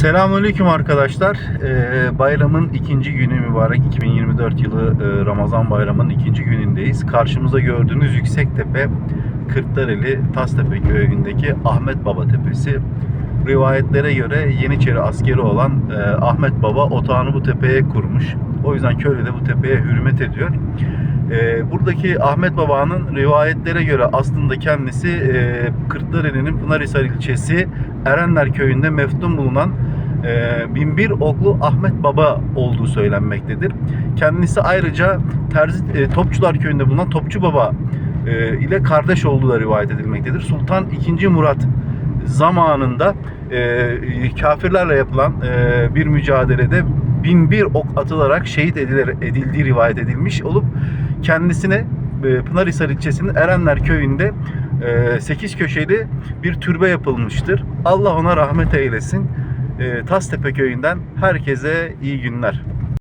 Selamünaleyküm arkadaşlar. Ee, bayramın ikinci günü mübarek 2024 yılı e, Ramazan bayramının ikinci günündeyiz. Karşımızda gördüğünüz yüksek tepe Kırklareli Tastepe köyündeki Ahmet Baba Tepesi. Rivayetlere göre Yeniçeri askeri olan e, Ahmet Baba otağını bu tepeye kurmuş. O yüzden köylü de bu tepeye hürmet ediyor. E, buradaki Ahmet Baba'nın rivayetlere göre aslında kendisi e, Kırklareli'nin Pınarhisar ilçesi Erenler köyünde meftun bulunan e, Binbir Oklu Ahmet Baba olduğu söylenmektedir. Kendisi ayrıca Terzi, e, Topçular köyünde bulunan Topçu Baba e, ile kardeş olduğu da rivayet edilmektedir. Sultan II. Murat zamanında e, kafirlerle yapılan e, bir mücadelede bin bir ok atılarak şehit edilir, edildiği rivayet edilmiş olup kendisine e, Pınarhisar ilçesinin Erenler köyünde 8 köşeli bir türbe yapılmıştır. Allah ona rahmet eylesin. E, Tastepe köyünden herkese iyi günler.